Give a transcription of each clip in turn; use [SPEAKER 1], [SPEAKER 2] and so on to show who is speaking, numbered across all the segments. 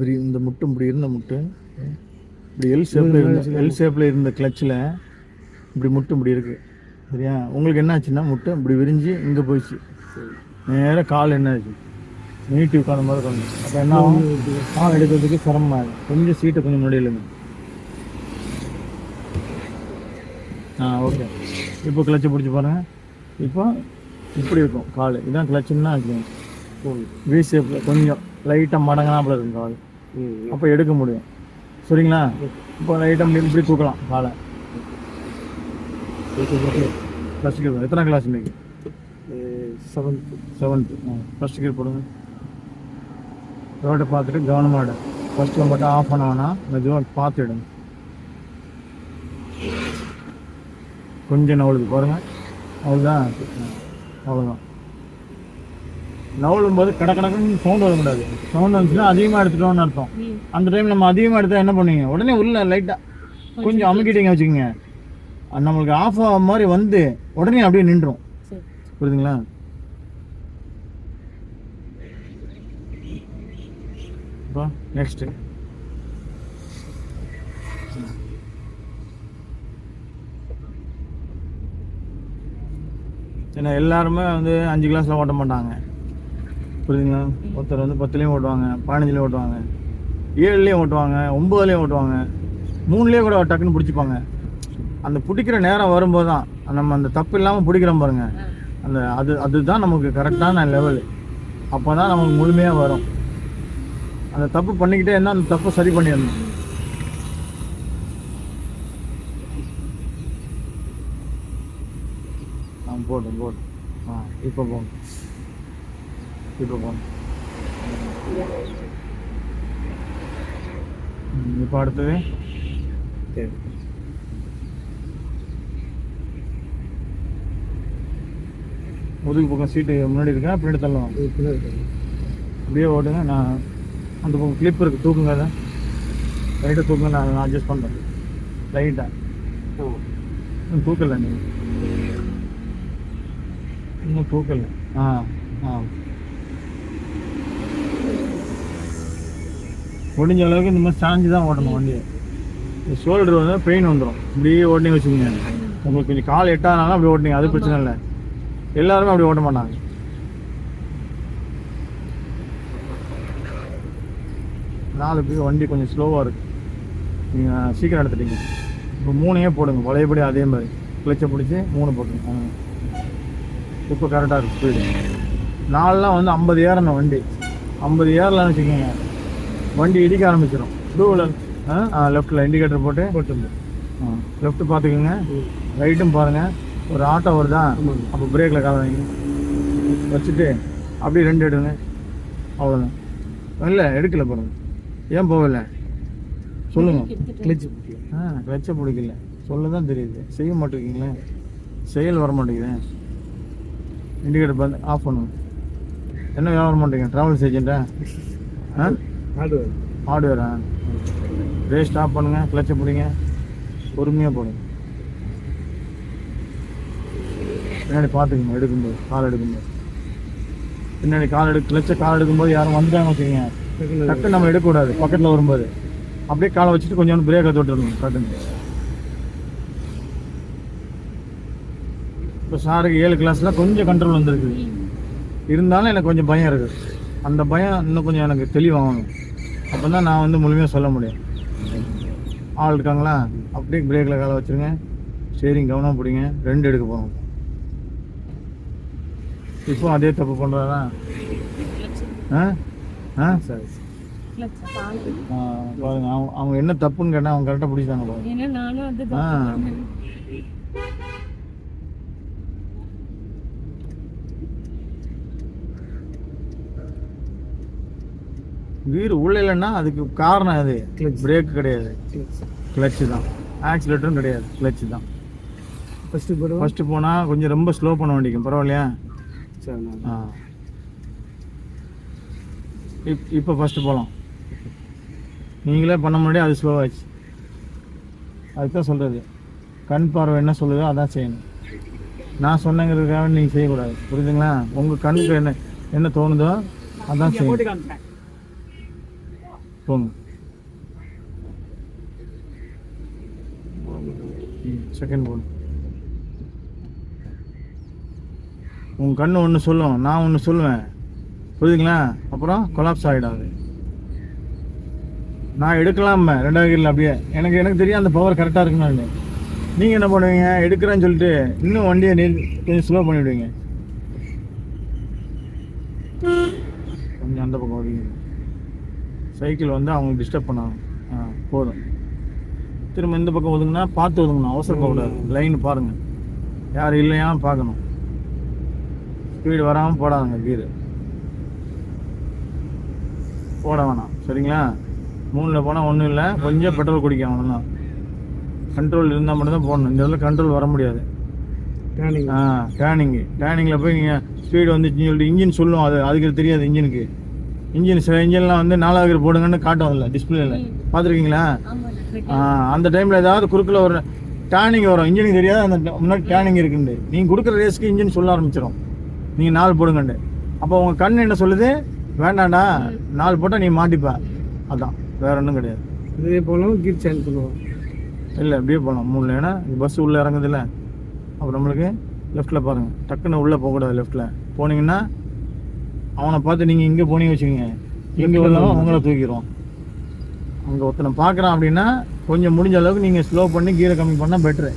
[SPEAKER 1] பெரிய இந்த முட்டு இப்படி இருந்த முட்டு இப்படி எல் ஷேப்பில் இருந்துச்சு எல் ஷேப்பில் இருந்த கிளச்சில் இப்படி முட்டு இப்படி இருக்குது சரியா உங்களுக்கு என்ன ஆச்சுன்னா முட்டை இப்படி விரிஞ்சு இங்கே போயிடுச்சு நேராக கால் என்ன ஆச்சு நீட்டி உட்காரும் போது கொஞ்சம் அப்போ என்ன ஆகும் கால் எடுக்கிறதுக்கு சிரமமாக இருக்கும் கொஞ்சம் சீட்டை கொஞ்சம் முன்னாடி இல்லைங்க ஆ ஓகே இப்போ கிளச்சை பிடிச்சி பாருங்கள் இப்போ இப்படி இருக்கும் கால் இதான் கிளச்சுன்னா வி ஷேப்பில் கொஞ்சம் லைட்டாக மடங்கினாப்புல இருக்கும் கால் அப்போ எடுக்க முடியும் சரிங்களா இப்போ லைட்டாக முடியும் இப்படி தூக்கலாம் காலை ஃபஸ்ட் கியர் எத்தனை கிளாஸ் இன்னைக்கு செவன்த்து செவன்த்து ஃபஸ்ட் கியர் போடுங்க ரோட்டை பார்த்துட்டு கவனமாக ஃபஸ்ட் மட்டும் ஆஃப் பண்ணோன்னா மெதுவாக பார்த்துடுங்க கொஞ்சம் அவ்வளோது பாருங்கள் அவ்வளோதான் அவ்வளோதான் நவுளும் போது கட கடக்கடன்னு சவுண்ட் வரக்கூடாது சவுண்ட் வந்துச்சுன்னா அதிகமாக எடுத்துட்டோம்னு அர்த்தம் அந்த டைம் நம்ம அதிகமாக எடுத்தால் என்ன பண்ணுவீங்க உடனே உள்ள லைட்டாக கொஞ்சம் அமுக்கிட்டீங்க வச்சுக்கோங்க நம்மளுக்கு ஆஃப் ஆக மாதிரி வந்து உடனே அப்படியே நின்றும் புரியுதுங்களா நெக்ஸ்ட் நெக்ஸ்ட்டு ஏன்னா எல்லாருமே வந்து அஞ்சு கிளாஸில் ஓட்ட மாட்டாங்க புரியுதுங்களா ஒருத்தர் வந்து பத்துலேயும் ஓட்டுவாங்க பதினஞ்சுலேயும் ஓட்டுவாங்க ஏழுலேயும் ஓட்டுவாங்க ஒம்பதுலேயும் ஓட்டுவாங்க மூணுலேயே கூட டக்குன்னு பிடிச்சிப்பாங்க அந்த பிடிக்கிற நேரம் வரும்போது தான் நம்ம அந்த தப்பு இல்லாமல் பிடிக்கிறோம் பாருங்க அந்த அது அதுதான் நமக்கு கரெக்டான லெவல் அப்போ தான் நமக்கு முழுமையாக வரும் அந்த தப்பு பண்ணிக்கிட்டே இருந்தால் அந்த தப்பை சரி பண்ணிடணும் போட்டோம் போட்டோம் ஆ இப்போ போங்க இப்போ அடுத்தது தேவை முதுகு பக்கம் சீட்டு முன்னாடி இருக்கேன் பின்னாடி தள்ளலாம் அப்படியே ஓடுங்க நான் அந்த பக்கம் கிளிப் இருக்குது தூக்குங்க அதை லைட்டாக தூக்குங்க நான் அட்ஜஸ்ட் பண்ணுறேன் லைட்டாக தூக்கலை நீங்கள் இன்னும் தூக்கலை ஆ ஆ முடிஞ்ச அளவுக்கு இந்த மாதிரி சாஞ்சு தான் ஓட்டணும் வண்டியை ஷோல்டர் வந்து பெயின் வந்துடும் இப்படியே ஓட்டினே வச்சுக்கோங்க உங்களுக்கு கொஞ்சம் கால் எட்டாதனால அப்படி ஓட்டினீங்க அது பிரச்சனை இல்லை எல்லாருமே அப்படி ஓட்ட மாட்டாங்க நாலு பேர் வண்டி கொஞ்சம் ஸ்லோவாக இருக்குது நீங்கள் சீக்கிரம் எடுத்துட்டீங்க இப்போ மூணையே போடுங்க பழையபடி அதே மாதிரி கிளச்சை பிடிச்சி மூணு போட்டுங்க இப்போ கரெக்டாக இருக்குது போயிடுங்க நாலுலாம் வந்து ஐம்பது ஏறணும் வண்டி ஐம்பது ஏறலாம்னு வச்சுக்கோங்க வண்டி இடிக்க ஆரம்பிச்சிடும் டூ வீலர் ஆ லெஃப்ட்டில் இண்டிகேட்டர் போட்டு போட்டு லெஃப்ட் பார்த்துக்கோங்க ரைட்டும் பாருங்கள் ஒரு ஆட்டோ வருதா அப்போ பிரேக்கில் கால வாங்கி வச்சுட்டு அப்படியே ரெண்டு எடுங்க அவ்வளோதான் இல்லை எடுக்கல பாருங்க ஏன் போகல சொல்லுங்க கிளச் ஆ கிளச்சை பிடிக்கல சொல்ல தான் தெரியுது செய்ய மாட்டேங்களே செயல் வர மாட்டேங்குதேன் இண்டிகேட்டர் பார்த்து ஆஃப் பண்ணுங்க என்ன வியாபாரம் மாட்டேங்க ட்ராவல்ஸ் ஏஜென்ட்டா
[SPEAKER 2] ஆ ஹார்ட்வேர்
[SPEAKER 1] ஹார்ட்வேரா ரேஸ் ஸ்டாப் பண்ணுங்கள் கிளச்சை பிடிங்க பொறுமையாக போடுங்க பின்னாடி பார்த்துக்குங்க எடுக்கும்போது கால் எடுக்கும்போது பின்னாடி கால் எடுக்க கிளச்ச கால் எடுக்கும்போது யாரும் வந்துட்டாங்க வச்சுக்கோங்க டக்கு நம்ம எடுக்கக்கூடாது பக்கத்தில் வரும்போது அப்படியே காலை வச்சுட்டு கொஞ்சம் பிரேக்கை தொட்டுருணும் கட்டுங்க இப்போ சாருக்கு ஏழு கிளாஸில் கொஞ்சம் கண்ட்ரோல் வந்துருக்குது இருந்தாலும் எனக்கு கொஞ்சம் பயம் இருக்குது அந்த பயம் இன்னும் கொஞ்சம் எனக்கு தெளிவாகணும் அப்போ தான் நான் வந்து முழுமையாக சொல்ல முடியும் ஆள் இருக்காங்களா அப்படியே பிரேக்கில் காலை வச்சுருங்க சரி கவனம் பிடிங்க ரெண்டு எடுக்க போகணும் இப்போ அதே தப்பு பண்ணுறாரா ஆ ஆ சரி பாருங்க அவங்க என்ன தப்புன்னு கேட்டால் அவங்க கரெக்டாக பிடிச்சாங்க ஆ கீர் இல்லைன்னா அதுக்கு காரணம் அது கிளச் பிரேக் கிடையாது கிளச்சு தான் ஆக்சிலேட்டரும் கிடையாது கிளச்சு தான் ஃபஸ்ட்டு போடுவோம் ஃபஸ்ட்டு போனால் கொஞ்சம் ரொம்ப ஸ்லோ பண்ண வேண்டியும் பரவாயில்லையா சரி ஆ இப் இப்போ ஃபஸ்ட்டு போகலாம் நீங்களே பண்ண முன்னாடி அது ஸ்லோவாகிச்சு அதுதான் சொல்கிறது கண் பார்வை என்ன சொல்லுதோ அதான் செய்யணும் நான் சொன்னங்கிறதுக்காக நீங்கள் செய்யக்கூடாது புரியுதுங்களா உங்கள் கண்ணுக்கு என்ன என்ன தோணுதோ அதான் செய்யணும் போங்க செகண்ட் போன் கண்ணு ஒன்று சொல்லும் நான் ஒன்று சொல்லுவேன் புரியுதுங்களா அப்புறம் கொலாப்ஸ் ஆகிடாது நான் எடுக்கலாம் ரெண்டாவது கீரில் அப்படியே எனக்கு எனக்கு தெரியும் அந்த பவர் கரெக்டாக இருக்குன்னு நீங்கள் என்ன பண்ணுவீங்க எடுக்கிறேன்னு சொல்லிட்டு இன்னும் வண்டியை நெல் கொஞ்சம் ஸ்லோ பண்ணிவிடுவீங்க கொஞ்சம் அந்த பக்கம் வருவீங்க சைக்கிள் வந்து அவங்க டிஸ்டர்ப் பண்ணாங்க போதும் திரும்ப இந்த பக்கம் ஒதுங்கன்னா பார்த்து ஒதுங்கணும் அவசரப்படக்கூடாது லைன் பாருங்கள் யார் இல்லையான்னு பார்க்கணும் ஸ்பீடு வராமல் போடாதுங்க கீரு போட வேணாம் சரிங்களா மூணில் போனால் ஒன்றும் இல்லை கொஞ்சம் பெட்ரோல் குடிக்கும் தான் கண்ட்ரோல் இருந்தால் மட்டும்தான் போடணும் இந்த இடத்துல கண்ட்ரோல் வர முடியாது ஆ டேனிங்கு டேனிங்கில் போய் நீங்கள் ஸ்பீடு வந்துச்சுன்னு சொல்லிட்டு இன்ஜின் சொல்லும் அது அதுக்கு தெரியாது இன்ஜினுக்கு இன்ஜின் சில இன்ஜின்லாம் வந்து நாலாவது கியர் போடுங்கன்னு காட்டும் இல்லை டிஸ்பிளேல பார்த்துருக்கீங்களா அந்த டைமில் ஏதாவது குறுக்கில் ஒரு டேனிங் வரும் இன்ஜினுக்கு தெரியாது அந்த முன்னாடி டேனிங் இருக்குண்டு நீங்கள் கொடுக்குற ரேஸ்க்கு இன்ஜின் சொல்ல ஆரம்பிச்சிடும் நீங்கள் நாலு போடுங்கண்டு அப்போ உங்கள் கண் என்ன சொல்லுது வேண்டாண்டா நாலு போட்டால் நீ மாட்டிப்ப அதான் வேற ஒன்றும் கிடையாது
[SPEAKER 2] இதே போகலாம் கீர் சேஞ்ச் பண்ணுவோம்
[SPEAKER 1] இல்லை அப்படியே போகலாம் மூணு ஏன்னா பஸ் உள்ளே இறங்குதில்ல அப்புறம் நம்மளுக்கு லெஃப்ட்டில் பாருங்கள் டக்குன்னு உள்ளே போகக்கூடாது லெஃப்ட்டில் போனீங்கன்னா அவனை பார்த்து நீங்கள் இங்கே போனே வச்சுக்கோங்க எங்கே வந்தாலும் அவங்கள தூக்கிடுவோம் அங்கே ஒருத்தனை பார்க்குறான் அப்படின்னா கொஞ்சம் முடிஞ்ச அளவுக்கு நீங்கள் ஸ்லோ பண்ணி கீரை கம்மி பண்ணால் பெட்ரு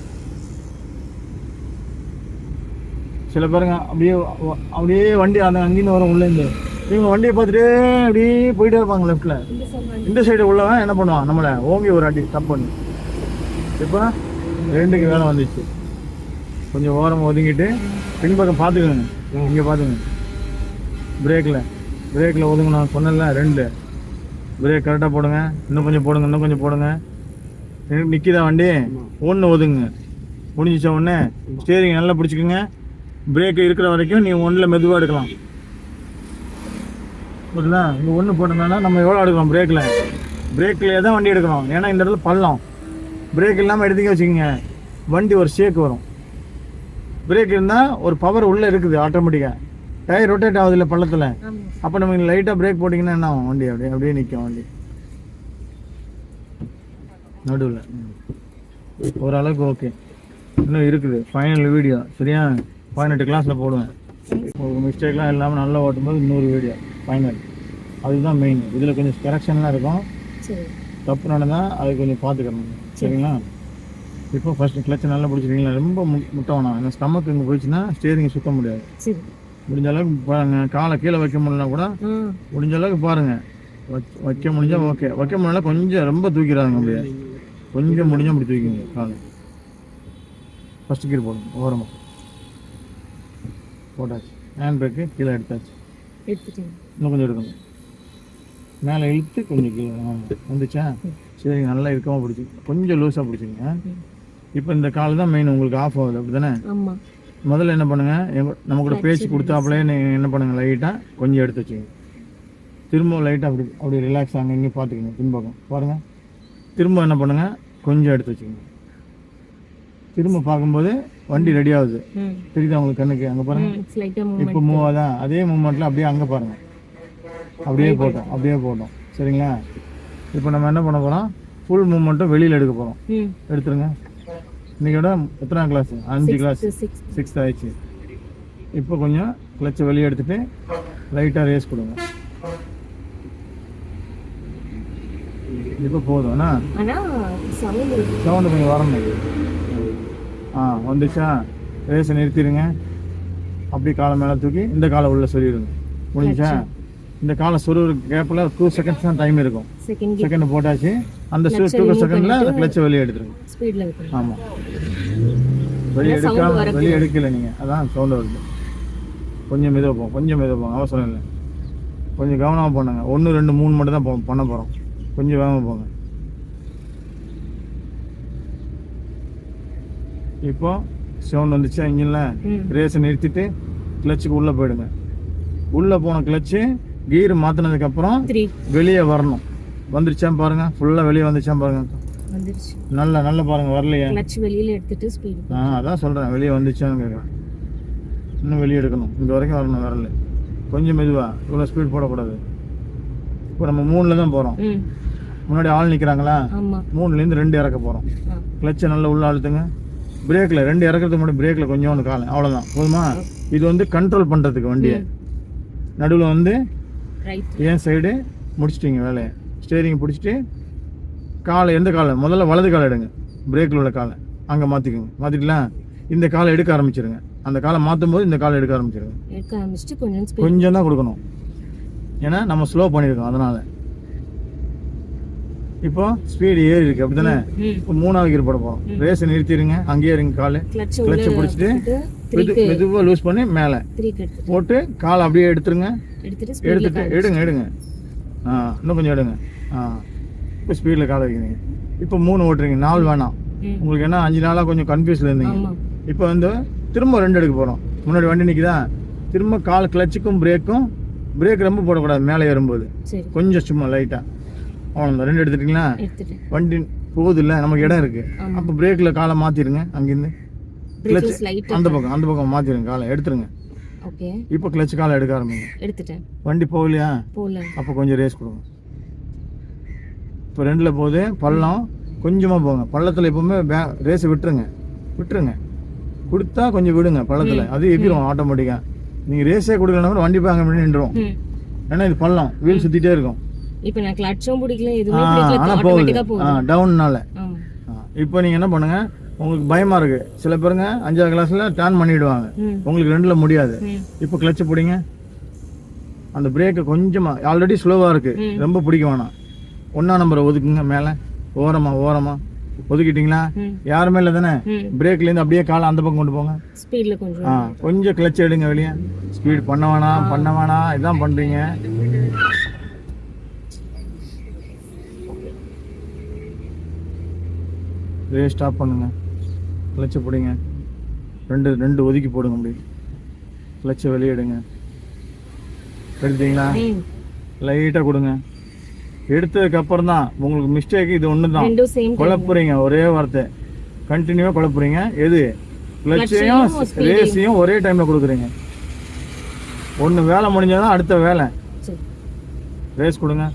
[SPEAKER 1] சில பேருங்க அப்படியே அப்படியே வண்டி அந்த அங்கேருந்து வரும் உள்ளேருந்து இவங்க வண்டியை பார்த்துட்டு அப்படியே போயிட்டே இருப்பாங்க லெஃப்டில் இந்த சைடு உள்ளவன் என்ன பண்ணுவான் நம்மளை ஓங்கி ஒரு அடி தப்பு பண்ணி இப்போ ரெண்டுக்கு வேலை வந்துச்சு கொஞ்சம் ஓரம் ஒதுங்கிட்டு பின்பக்கம் பார்த்துக்கோங்க இங்கே பார்த்துக்கோங்க பிரேக்கில் பிரேக்கில் ஒதுங்க நான் சொன்னேன்ல ரெண்டு பிரேக் கரெக்டாக போடுங்க இன்னும் கொஞ்சம் போடுங்க இன்னும் கொஞ்சம் போடுங்க நிற்கிதா வண்டி ஒன்று ஒதுங்க முடிஞ்சிச்ச உடனே ஸ்டேரிங் நல்லா பிடிச்சிக்கோங்க பிரேக் இருக்கிற வரைக்கும் நீங்கள் ஒன்றில் மெதுவாக எடுக்கலாம் புரியுதுங்களா இங்கே ஒன்று போட்டோம்னா நம்ம எவ்வளோ எடுக்கலாம் பிரேக்கில் பிரேக்கில் தான் வண்டி எடுக்கணும் ஏன்னா இந்த இடத்துல பள்ளம் பிரேக் இல்லாமல் எடுத்துக்க வச்சுக்கோங்க வண்டி ஒரு ஷேக் வரும் பிரேக் இருந்தால் ஒரு பவர் உள்ளே இருக்குது ஆட்டோமேட்டிக்காக டயர் ரொட்டேட் இல்லை பள்ளத்தில் அப்போ நம்ம லைட்டாக பிரேக் போட்டிங்கன்னா என்ன ஆகும் வண்டி அப்படியே அப்படியே நிற்கும் வண்டி நடுவில் ஓரளவுக்கு ஓகே இன்னும் இருக்குது ஃபைனல் வீடியோ சரியா பதினெட்டு கிளாஸில் போடுவேன் ஒரு மிஸ்டேக்லாம் இல்லாமல் நல்லா ஓட்டும்போது இன்னொரு வீடியோ ஃபைனல் அதுதான் மெயின் இதில் கொஞ்சம் கரெக்ஷன்லாம் இருக்கும் தப்பு நடந்தால் அதை கொஞ்சம் பார்த்துக்கணும் சரிங்களா இப்போ ஃபஸ்ட்டு கிளச்சை நல்லா பிடிச்சிருக்கீங்களா ரொம்ப முட்டை வேணாம் ஏன்னா ஸ்டமக் இங்கே போயிடுச்சுன்னா ஸ்டேரிங் சுத்த முடியாது முடிஞ்ச அளவுக்கு பாருங்க காலை கீழே வைக்க முடியல கூட முடிஞ்ச அளவுக்கு பாருங்க வைக்க முடிஞ்சா ஓகே வைக்க முடியல கொஞ்சம் ரொம்ப தூக்கிடாதுங்க அப்படியே கொஞ்சம் முடிஞ்சா அப்படி தூக்கிங்க காலை ஃபர்ஸ்ட் கீர் போடுங்க ஓரமாக போட்டாச்சு ஹேண்ட் பிரேக்கு கீழே எடுத்தாச்சு
[SPEAKER 2] இன்னும்
[SPEAKER 1] கொஞ்சம் எடுக்கணும் மேலே இழுத்து கொஞ்சம் கீழே வந்துச்சா சரி நல்லா இருக்கமா பிடிச்சி கொஞ்சம் லூஸாக பிடிச்சிங்க இப்போ இந்த கால் தான் மெயின் உங்களுக்கு ஆஃப் ஆகுது அப்படி தானே முதல்ல என்ன பண்ணுங்கள் எங்க நம்ம கூட பேச்சு கொடுத்தாப்புலே நீங்கள் என்ன பண்ணுங்கள் லைட்டாக கொஞ்சம் எடுத்து வச்சுங்க திரும்ப லைட்டாக அப்படி அப்படி ரிலாக்ஸ் ஆங்க இங்கே பாத்துக்கோங்க பின்பக்கம் பாருங்கள் திரும்ப என்ன பண்ணுங்கள் கொஞ்சம் எடுத்து வச்சுக்கோங்க திரும்ப பார்க்கும்போது வண்டி ரெடி ஆகுது தெரியுதா உங்களுக்கு கண்ணுக்கு அங்கே
[SPEAKER 2] பாருங்கள்
[SPEAKER 1] இப்போ மூவ் ஆதான் அதே மூமெண்ட்டில் அப்படியே அங்கே பாருங்கள் அப்படியே போட்டோம் அப்படியே போட்டோம் சரிங்களா இப்போ நம்ம என்ன பண்ண போகிறோம் ஃபுல் மூமெண்ட்டும் வெளியில் எடுக்க போகிறோம் எடுத்துருங்க இன்னைக்கோட எத்தனாம் கிளாஸ் அஞ்சு கிளாஸ் சிக்ஸ்த் ஆயிடுச்சு இப்போ கொஞ்சம் கிளச்சை வெளியே எடுத்துகிட்டு லைட்டாக ரேஸ் கொடுங்க இப்போ போதும் அண்ணா சவுண்டு கொஞ்சம் வரணும் ஆ வந்துச்சா ரேஸை நிறுத்திடுங்க அப்படி காலை மேலே தூக்கி இந்த காலை உள்ள சொல்லிடுங்க முடிஞ்சா இந்த கால சுரு கேப்பில் டூ செகண்ட்ஸ் தான் டைம் இருக்கும் செகண்ட் போட்டாச்சு அந்த டூ செகண்டில் அந்த கிளச்சை வெளியே எடுத்துருங்க ஸ்பீடில் ஆமாம் வெளியே எடுக்காம வெளியே எடுக்கல நீங்கள் அதான் சவுண்ட் வருது கொஞ்சம் மெதுவாக கொஞ்சம் மெதுவாக அவசரம் இல்லை கொஞ்சம் கவனமாக பண்ணுங்க ஒன்று ரெண்டு மூணு மட்டும் தான் போ பண்ண போகிறோம் கொஞ்சம் வேகமாக போங்க இப்போ சவுண்ட் வந்துச்சா இங்கே இல்லை ரேஸை நிறுத்திட்டு கிளச்சுக்கு உள்ளே போயிடுங்க உள்ளே போன கிளச்சு கீர் மாற்றினதுக்கப்புறம் வெளியே வரணும் வந்துருச்சான் பாருங்க ஃபுல்லாக வெளியே வந்துருச்சான் பாருங்க நல்ல நல்ல பாருங்க வரலையா
[SPEAKER 2] கிளட்ச் வெளியில எடுத்துட்டு
[SPEAKER 1] ஸ்பீடு ஆ அதான் சொல்றேன் வெளியே வந்துச்சான்னு கேக்குறேன் இன்னும் வெளியே எடுக்கணும் இந்த வரைக்கும் வரணும் வரல கொஞ்சம் மெதுவா இவ்வளவு ஸ்பீட் போடக்கூடாது இப்போ நம்ம மூணுல தான் போறோம் முன்னாடி ஆள் நிக்கிறாங்களா மூணுல இருந்து ரெண்டு இறக்க போறோம் கிளச்சை நல்ல உள்ள அழுத்துங்க பிரேக்ல ரெண்டு இறக்கிறதுக்கு மட்டும் பிரேக்ல கொஞ்சம் ஒன்று காலம் அவ்வளவுதான் போதுமா இது வந்து கண்ட்ரோல் பண்றதுக்கு வண்டியை நடுவில் வந்து ஏன் சைடு முடிச்சிட்டிங்க வேலையை ஸ்டேரிங் பிடிச்சிட்டு காலை எந்த காலை முதல்ல வலது காலை எடுங்க பிரேக்கில் உள்ள காலை அங்கே மாற்றிக்கோங்க மாற்றிக்கலாம் இந்த காலை எடுக்க ஆரம்பிச்சிருங்க அந்த காலை மாற்றும் போது இந்த காலை எடுக்க ஆரம்பிச்சிருங்க
[SPEAKER 2] எடுக்க ஆரம்பிச்சுட்டு கொஞ்சம்
[SPEAKER 1] கொஞ்சம் தான் கொடுக்கணும் ஏன்னா நம்ம ஸ்லோ பண்ணியிருக்கோம் அதனால் இப்போ ஸ்பீடு ஏறி இருக்கு அப்படித்தானே மூணாவது கீர் போட போகிறோம் ரேஸை நிறுத்திடுங்க அங்கேயே இருங்க காலு கிளச்சை பிடிச்சிட்டு மெது மெதுவாக லூஸ் பண்ணி மேலே போட்டு காலை அப்படியே எடுத்துருங்க எடுத்துட்டு எடுத்துட்டு எடுங்க எடுங்க ஆ இன்னும் கொஞ்சம் எடுங்க ஆ இப்போ ஸ்பீடில் காலை வைக்கிறீங்க இப்போ மூணு ஓட்டுறீங்க நாலு வேணாம் உங்களுக்கு என்ன அஞ்சு நாளாக கொஞ்சம் கன்ஃபியூஸில் இருந்தீங்க இப்போ வந்து திரும்ப ரெண்டு எடுக்க போகிறோம் முன்னாடி வண்டி நிற்கிதா திரும்ப கால் கிளச்சுக்கும் பிரேக்கும் பிரேக் ரொம்ப போடக்கூடாது மேலே ஏறும்போது கொஞ்சம் சும்மா லைட்டாக அவ்வளோதான் ரெண்டு எடுத்துட்டிங்களா வண்டி போகுதுல்ல நமக்கு இடம் இருக்குது அப்போ பிரேக்கில் காலை மாற்றிடுங்க அங்கேருந்து கிளச்சு அந்த பக்கம் அந்த பக்கம் மாற்றிடுங்க காலை எடுத்துருங்க ஓகே இப்போ கிளச் கால் எடுக்க ஆரம்பிங்க எடுத்துட்டேன் வண்டி போகலையா போகல அப்போ கொஞ்சம் ரேஸ் கொடுங்க இப்போ ரெண்டில் போகுது பள்ளம் கொஞ்சமாக போங்க பள்ளத்தில் எப்போவுமே பே ரேஸை விட்டுருங்க விட்டுருங்க கொடுத்தா கொஞ்சம் விடுங்க பள்ளத்தில் அது எகிரும் ஆட்டோமேட்டிக்காக நீங்கள் ரேஸே கொடுக்கலனா கூட வண்டி பாங்க நின்றுடும் ஏன்னா இது பள்ளம் வீல் சுற்றிட்டே இருக்கும்
[SPEAKER 2] இப்போ நான் கிளட்சும் பிடிக்கல எதுவுமே பிடிக்கல
[SPEAKER 1] போகுது டவுன்னால இப்போ நீங்கள் என்ன பண்ணுங்கள் உங்களுக்கு பயமா இருக்கு சில பேருங்க அஞ்சாவது கிளாஸ்ல டேர்ன் பண்ணிடுவாங்க உங்களுக்கு ரெண்டுல முடியாது இப்போ கிளச்சு பிடிங்க அந்த பிரேக்கை கொஞ்சமா ஆல்ரெடி ஸ்லோவா இருக்கு ரொம்ப பிடிக்க வேணாம் ஒன்னா நம்பரை ஒதுக்குங்க மேல ஓரமா ஓரமா ஒதுக்கிட்டீங்களா யாருமே இல்ல தானே பிரேக்ல இருந்து அப்படியே காலை அந்த பக்கம் கொண்டு போங்க கொஞ்சம் கொஞ்சம் கிளச் எடுங்க வெளியே ஸ்பீட் பண்ண வேணாம் பண்ண வேணாம் இதான் பண்றீங்க ஸ்டாப் பண்ணுங்க கிளச்ச பிடிங்க ரெண்டு ரெண்டு ஒதுக்கி போடுங்க அப்படி கிளச்சை வெளியிடுங்க எடுத்தீங்களா லைட்டாக கொடுங்க எடுத்ததுக்கு அப்புறம் தான் உங்களுக்கு மிஸ்டேக் இது ஒன்று
[SPEAKER 2] தான்
[SPEAKER 1] குழப்புறீங்க ஒரே வார்த்தை கண்டினியூவாக குழப்புறீங்க எது கிளச்சையும் ரேஸையும் ஒரே டைமில் கொடுக்குறீங்க ஒன்று வேலை முடிஞ்சாதான் அடுத்த வேலை ரேஸ் கொடுங்க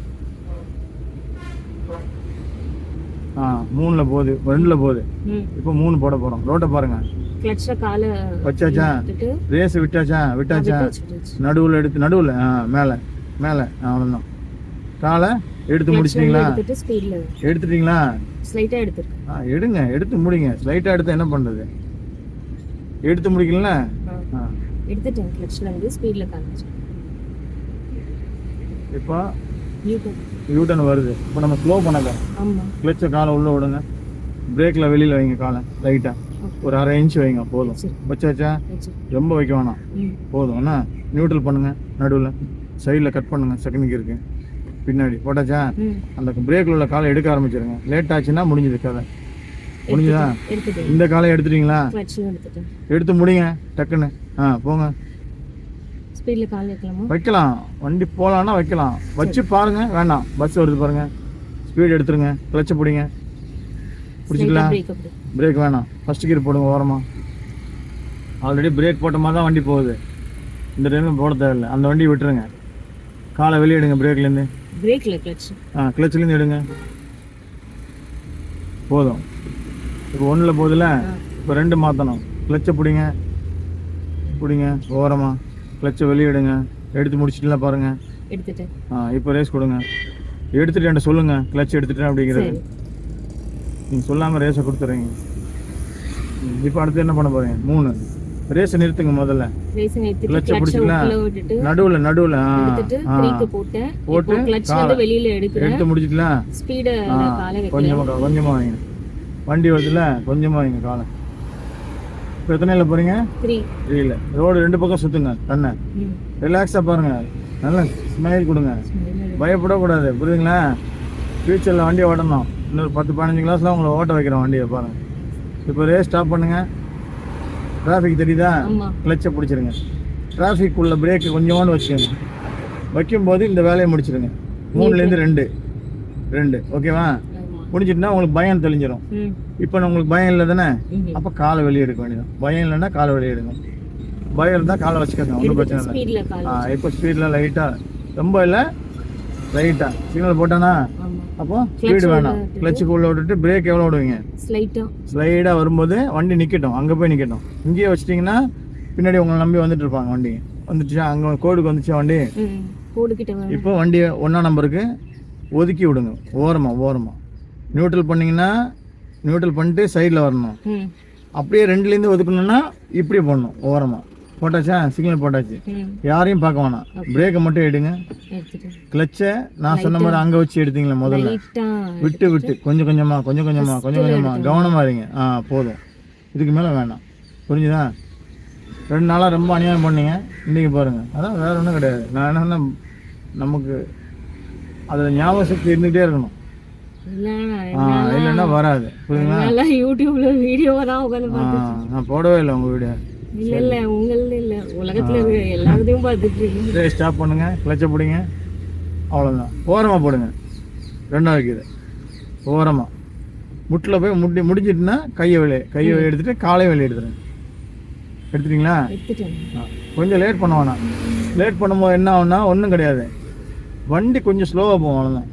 [SPEAKER 1] மூணுல போகுது ரெண்டுல போகுது இப்போ மூணு போட போறோம் ரோட்டை பாருங்க வச்சாச்சா ரேஸ் விட்டாச்சா விட்டாச்சா நடுவுல எடுத்து நடுவுல மேல மேல அவ்வளவுதான் காலை எடுத்து முடிச்சிட்டீங்களா எடுத்துட்டீங்களா
[SPEAKER 2] ஸ்லைட்டா எடுத்துருக்கேன்
[SPEAKER 1] எடுங்க எடுத்து முடிங்க ஸ்லைட்டா எடுத்து என்ன பண்றது எடுத்து முடிக்கல இப்போ யூட்டன் வருது இப்போ நம்ம ஸ்லோ பண்ணல கிளச்ச காலை உள்ளே விடுங்க பிரேக்கில் வெளியில் வைங்க காலை லைட்டாக ஒரு அரை இன்ச் வைங்க போதும் வச்சாச்சா ரொம்ப வைக்க வேணாம் போதும் என்ன நியூட்ரல் பண்ணுங்க நடுவில் சைடில் கட் பண்ணுங்க செகண்ட் இருக்கு பின்னாடி போட்டாச்சா அந்த பிரேக்கில் உள்ள காலை எடுக்க ஆரம்பிச்சிருங்க லேட் ஆச்சுன்னா முடிஞ்சது கதை முடிஞ்சதா இந்த காலை எடுத்துட்டீங்களா எடுத்து முடிங்க டக்குன்னு ஆ போங்க
[SPEAKER 2] ஸ்பீடில் கால் வைக்கலாமா
[SPEAKER 1] வைக்கலாம் வண்டி போகலான்னா வைக்கலாம் வச்சு பாருங்க வேண்டாம் பஸ் வருது பாருங்க ஸ்பீடு எடுத்துருங்க கிளச்ச பிடிங்க பிடிச்சிக்கலாம் பிரேக் வேணாம் ஃபர்ஸ்ட் கீர் போடுங்க ஓரமாக ஆல்ரெடி பிரேக் போட்ட மாதிரி தான் வண்டி போகுது இந்த டைம் போட தேவையில்லை அந்த வண்டி விட்டுருங்க காலை வெளியே எடுங்க பிரேக்லேருந்து
[SPEAKER 2] பிரேக்ல கிளச்
[SPEAKER 1] ஆ கிளச்லேருந்து எடுங்க போதும் இப்போ ஒன்றில் போதில் இப்போ ரெண்டு மாற்றணும் கிளச்சை பிடிங்க பிடிங்க ஓரமாக கிளச்சை வெளியிடுங்க எடுத்து முடிச்சிட்டுலாம்
[SPEAKER 2] பாருங்கள்
[SPEAKER 1] ஆ இப்போ ரேஸ் கொடுங்க எடுத்துட்டு என்கிட்ட சொல்லுங்கள் கிளச் எடுத்துட்டேன் அப்படிங்கிறது நீங்கள் சொல்லாமல் ரேஸை கொடுத்துறீங்க இப்போ அடுத்து என்ன பண்ண போகிறீங்க மூணு ரேஸ் நிறுத்துங்க முதல்ல
[SPEAKER 2] கிளட்ச பிடிச்சிக்கலாம்
[SPEAKER 1] நடுவுல நடுவுல போட்டு வெளியில எடுத்து முடிச்சிக்கலாம் கொஞ்சமா கொஞ்சமா வாங்க வண்டி வருதுல கொஞ்சமா வாங்க காலை இப்போ எத்தனையில் போகிறீங்க த்ரீ த்ரீல ரோடு ரெண்டு பக்கம் சுற்றுங்க கண்ணை ரிலாக்ஸாக பாருங்கள் நல்லா ஸ்மைல் கொடுங்க பயப்படக்கூடாது புரியுதுங்களா ஃப்யூச்சரில் வண்டியை ஓடணும் இன்னொரு பத்து பதினஞ்சு கிளாஸில் உங்களை ஓட்ட வைக்கிறேன் வண்டியை பாருங்கள் இப்போ ரே ஸ்டாப் பண்ணுங்கள் டிராஃபிக் தெரியுதா கிளச்சை பிடிச்சிருங்க டிராஃபிக் உள்ள பிரேக்கு கொஞ்சோண்டு வச்சுக்கோங்க வைக்கும்போது இந்த வேலையை முடிச்சிருங்க மூணுலேருந்து ரெண்டு ரெண்டு ஓகேவா முடிஞ்சிட்டுனா உங்களுக்கு பயம் தெளிஞ்சிடும் இப்போ உங்களுக்கு பயம் இல்லை தானே அப்போ காலை வெளியே எடுக்க வேண்டியது பயம் இல்லைன்னா காலை வெளியே எடுக்கும் பயம் இருந்தால் காலை வச்சுக்கோங்க ஒன்றும் பிரச்சனை இல்லை ஆ இப்போ ஸ்பீடில் லைட்டாக ரொம்ப இல்லை லைட்டாக சிக்னல் போட்டானா அப்போ ஸ்பீடு வேணாம் கிளச்சுக்கு உள்ள விட்டுட்டு பிரேக் எவ்வளோ விடுவீங்க ஸ்லைடாக வரும்போது வண்டி நிற்கட்டும் அங்கே போய் நிற்கட்டும் இங்கேயே வச்சிட்டிங்கன்னா பின்னாடி உங்களை நம்பி வந்துட்டு இருப்பாங்க வண்டி வந்துடுச்சா அங்கே கோடுக்கு வந்துச்சா வண்டி இப்போ வண்டி ஒன்றா நம்பருக்கு ஒதுக்கி விடுங்க ஓரமாக ஓரமாக நியூட்ரல் பண்ணீங்கன்னா நியூட்ரல் பண்ணிட்டு சைடில் வரணும் அப்படியே ரெண்டுலேருந்து ஒதுக்கணும்னா இப்படி போடணும் ஓரமாக போட்டாச்சா சிக்னல் போட்டாச்சு யாரையும் பார்க்க வேணாம் பிரேக்கை மட்டும் எடுங்க கிளச்சை நான் சொன்ன மாதிரி அங்கே வச்சு எடுத்தீங்களே முதல்ல விட்டு விட்டு கொஞ்சம் கொஞ்சமாக கொஞ்சம் கொஞ்சமாக கொஞ்சம் கொஞ்சமாக கவனமாக இருங்க ஆ போதும் இதுக்கு மேலே வேணாம் புரிஞ்சுதா ரெண்டு நாளாக ரொம்ப அநியாயம் பண்ணீங்க இன்றைக்கி பாருங்கள் அதான் வேறு ஒன்றும் கிடையாது நான் என்னென்னா நமக்கு அதில் ஞாபக சக்தி இருந்துகிட்டே இருக்கணும் இல்லைன்னா வராது புரியுங்களா
[SPEAKER 2] யூடியூப்ல வீடியோ தான்
[SPEAKER 1] உட்காந்து நான் போடவே இல்லை உங்க வீடியோ
[SPEAKER 2] இல்ல இல்ல உங்களது இல்ல உலகத்துல எல்லாத்தையும் பார்த்துட்டு
[SPEAKER 1] இருக்கேன் ஸ்டாப் பண்ணுங்க கிளச்ச பிடிங்க அவ்வளோதான் ஓரமாக போடுங்க ரெண்டாவது இருக்குது ஓரமாக முட்டில் போய் முடி முடிஞ்சிட்டுனா கையை வெளியே கையை எடுத்துட்டு காலை வெளியே எடுத்துருங்க எடுத்துட்டீங்களா கொஞ்சம் லேட் பண்ண வேணாம் லேட் பண்ணும்போது என்ன ஆகும்னா ஒன்றும் கிடையாது வண்டி கொஞ்சம் ஸ்லோவாக போகும் அவ்வளோதான்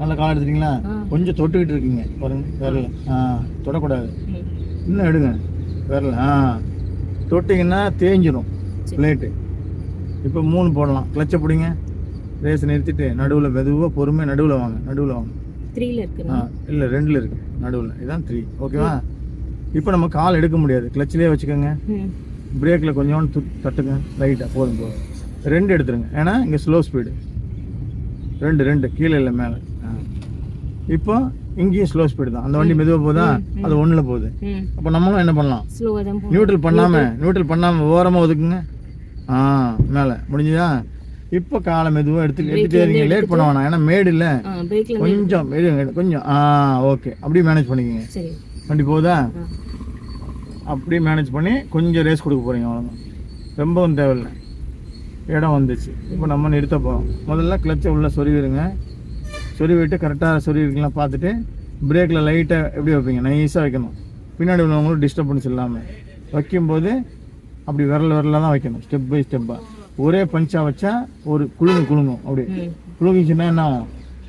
[SPEAKER 1] நல்லா காலம் எடுத்துட்டீங்களா கொஞ்சம் தொட்டுக்கிட்டு இருக்கீங்க பாருங்க விரல ஆ தொடக்கூடாது இன்னும் எடுங்க விரல ஆ தொட்டிங்கன்னா தேஞ்சிடும் பிளேட்டு இப்போ மூணு போடலாம் கிளச்சை பிடிங்க ரேஸை நிறுத்திட்டு நடுவில் மெதுவாக பொறுமையாக நடுவில் வாங்க நடுவில் வாங்க
[SPEAKER 2] த்ரீல இருக்கு ஆ
[SPEAKER 1] இல்லை ரெண்டில் இருக்கு நடுவில் இதான் த்ரீ ஓகேவா இப்போ நம்ம கால் எடுக்க முடியாது கிளச்சிலே வச்சுக்கோங்க பிரேக்கில் கொஞ்சோண்டு தட்டுங்க லைட்டாக போதும் போதும் ரெண்டு எடுத்துருங்க ஏன்னா இங்கே ஸ்லோ ஸ்பீடு ரெண்டு ரெண்டு கீழே இல்லை மேலே இப்போ இங்கேயும் ஸ்லோ ஸ்பீடு தான் அந்த வண்டி மெதுவாக போதா அது ஒன்றில் போகுது அப்போ நம்மளும் என்ன பண்ணலாம் நியூட்ரல் பண்ணாமல் நியூட்ரல் பண்ணாமல் ஓரமாக ஒதுக்குங்க ஆ மேலே முடிஞ்சுதா இப்போ காலை மெதுவாக எடுத்து எடுத்துகிட்டே இருங்க லேட் பண்ண வேணாம் ஏன்னா மேடு இல்லை கொஞ்சம் கொஞ்சம் ஆ ஓகே அப்படியே மேனேஜ் பண்ணிக்கோங்க வண்டி போதா அப்படியே மேனேஜ் பண்ணி கொஞ்சம் ரேஸ் கொடுக்க போகிறீங்க அவ்வளோதான் ரொம்பவும் தேவையில்லை இடம் வந்துச்சு இப்போ நம்ம நிறுத்த போகிறோம் முதல்ல கிளச்சை உள்ளே சொருகிருங்க சொருவிட்டு கரெக்டாக இருக்கலாம் பார்த்துட்டு பிரேக்கில் லைட்டாக எப்படி வைப்பீங்க நைஸாக வைக்கணும் பின்னாடி உள்ளவங்களும் டிஸ்டர்பன்ஸ் இல்லாமல் வைக்கும்போது அப்படி விரல் விரலாக தான் வைக்கணும் ஸ்டெப் பை ஸ்டெப்பாக ஒரே பஞ்சாக வச்சா ஒரு குழுங்கு குழுங்கும் அப்படி குழுங்கிச்சுன்னா என்ன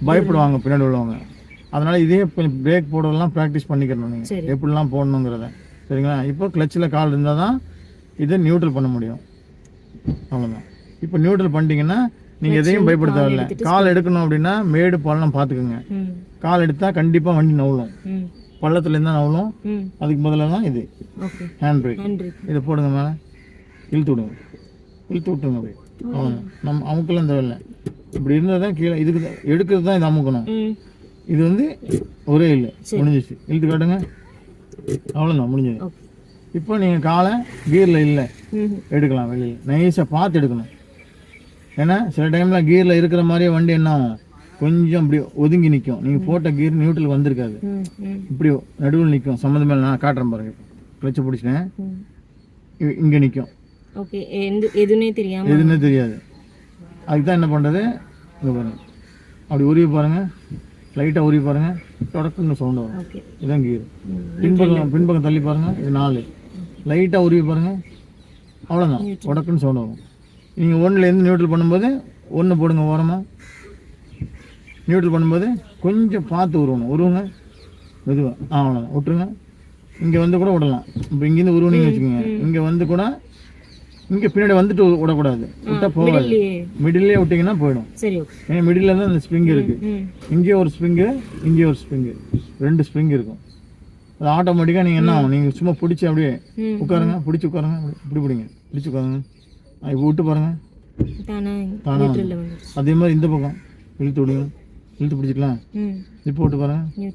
[SPEAKER 1] பயப்படுவாங்க பின்னாடி உள்ளவங்க அதனால் இதே பிரேக் போடுறதெல்லாம் ப்ராக்டிஸ் பண்ணிக்கணும் நீங்கள் எப்படிலாம் போடணுங்கிறத சரிங்களா இப்போ கிளச்சில் கால் இருந்தால் தான் இதை நியூட்ரல் பண்ண முடியும் அவ்வளோதான் இப்போ நியூட்ரல் பண்ணிட்டீங்கன்னா நீங்கள் எதையும் பயப்பட கால் எடுக்கணும் அப்படின்னா மேடு பள்ளம் பார்த்துக்குங்க கால் எடுத்தால் கண்டிப்பாக வண்டி நவுளும் பள்ளத்துலேருந்து தான் நவுளும் அதுக்கு முதல்ல தான் இது ஹேண்ட் பிரேக் இதை போடுங்க மேலே இழுத்து விடுங்க இழுத்து விட்டுருங்க அப்படி அவங்க நம்ம அமுக்கலாம் தேவையில்லை இப்படி இருந்தால் தான் கீழே இதுக்கு எடுக்கிறது தான் இதை அமுக்கணும் இது வந்து ஒரே இல்லை முடிஞ்சிச்சு இழுத்து காட்டுங்க அவ்வளோதான் முடிஞ்சது இப்போ நீங்கள் காலை கீரில் இல்லை எடுக்கலாம் வெளியில் நைஸாக பார்த்து எடுக்கணும் ஏன்னா சில டைமில் கீர்ல இருக்கிற மாதிரியே வண்டி என்ன ஆகும் கொஞ்சம் அப்படி ஒதுங்கி நிற்கும் நீங்கள் போட்ட கீர் நியூட்ரல் வந்திருக்காது இப்படி நடுவில் நிற்கும் சம்மந்தமே நான் காட்டுறேன் பாருங்க கிளச்சை பிடிச்சிட்டேன் இங்கே நிற்கும்
[SPEAKER 2] ஓகே எதுவுமே தெரியாது
[SPEAKER 1] அதுதான் தெரியாது அதுக்கு தான் என்ன பண்ணுறது இங்கே பாருங்கள் அப்படி உருவி பாருங்கள் லைட்டாக உருவி பாருங்கள் தொடக்குன்னு சவுண்ட் வரும் இதுதான் கீர் பின்பக்கம் பின்பக்கம் தள்ளி பாருங்கள் இது நாலு லைட்டாக உருவி பாருங்கள் அவ்வளோதான் தொடக்குன்னு சவுண்ட் வரும் நீங்கள் ஒன்றுலேருந்து நியூட்ரல் பண்ணும்போது ஒன்று போடுங்க ஓரமாக நியூட்ரல் பண்ணும்போது கொஞ்சம் பார்த்து உருவணும் உருவங்க மெதுவாக ஆ அவ்வளோ விட்டுருங்க இங்கே வந்து கூட விடலாம் இப்போ இங்கேருந்து உருவனிங்க வச்சுக்கோங்க இங்கே வந்து கூட இங்கே பின்னாடி வந்துட்டு விடக்கூடாது விட்டால் போகாது மிடில்லே விட்டிங்கன்னா போயிடும் ஏன்னா மிடில் தான் அந்த ஸ்ப்ரிங் இருக்குது இங்கேயே ஒரு ஸ்ப்ரிங்கு இங்கேயே ஒரு ஸ்ப்ரிங்கு ரெண்டு ஸ்ப்ரிங் இருக்கும் அது ஆட்டோமேட்டிக்காக நீங்கள் என்ன ஆகும் நீங்கள் சும்மா பிடிச்சி அப்படியே உட்காருங்க பிடிச்சி உட்காருங்க இப்படி பிடிங்க பிடிச்சி உட்காருங்க இப்போ விட்டு பாருங்க தானா அதே மாதிரி இந்த பக்கம் இழுத்து விடுங்க இழுத்து பிடிச்சிக்கலாம் இப்போ விட்டு பாருங்க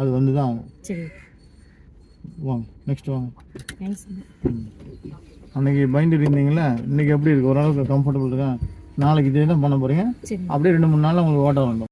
[SPEAKER 1] அது வந்து தான் ஆகும் வாங்க நெக்ஸ்ட் வாங்க அன்னைக்கு பயந்துட்டு இருந்தீங்களா இன்னைக்கு எப்படி இருக்கு ஓரளவுக்கு கம்ஃபர்டபுள் இருக்கா நாளைக்கு இதே தான் பண்ண போறீங்க அப்படியே ரெண்டு மூணு நாள் உங்களுக்கு ஓட்ட வேண்டும்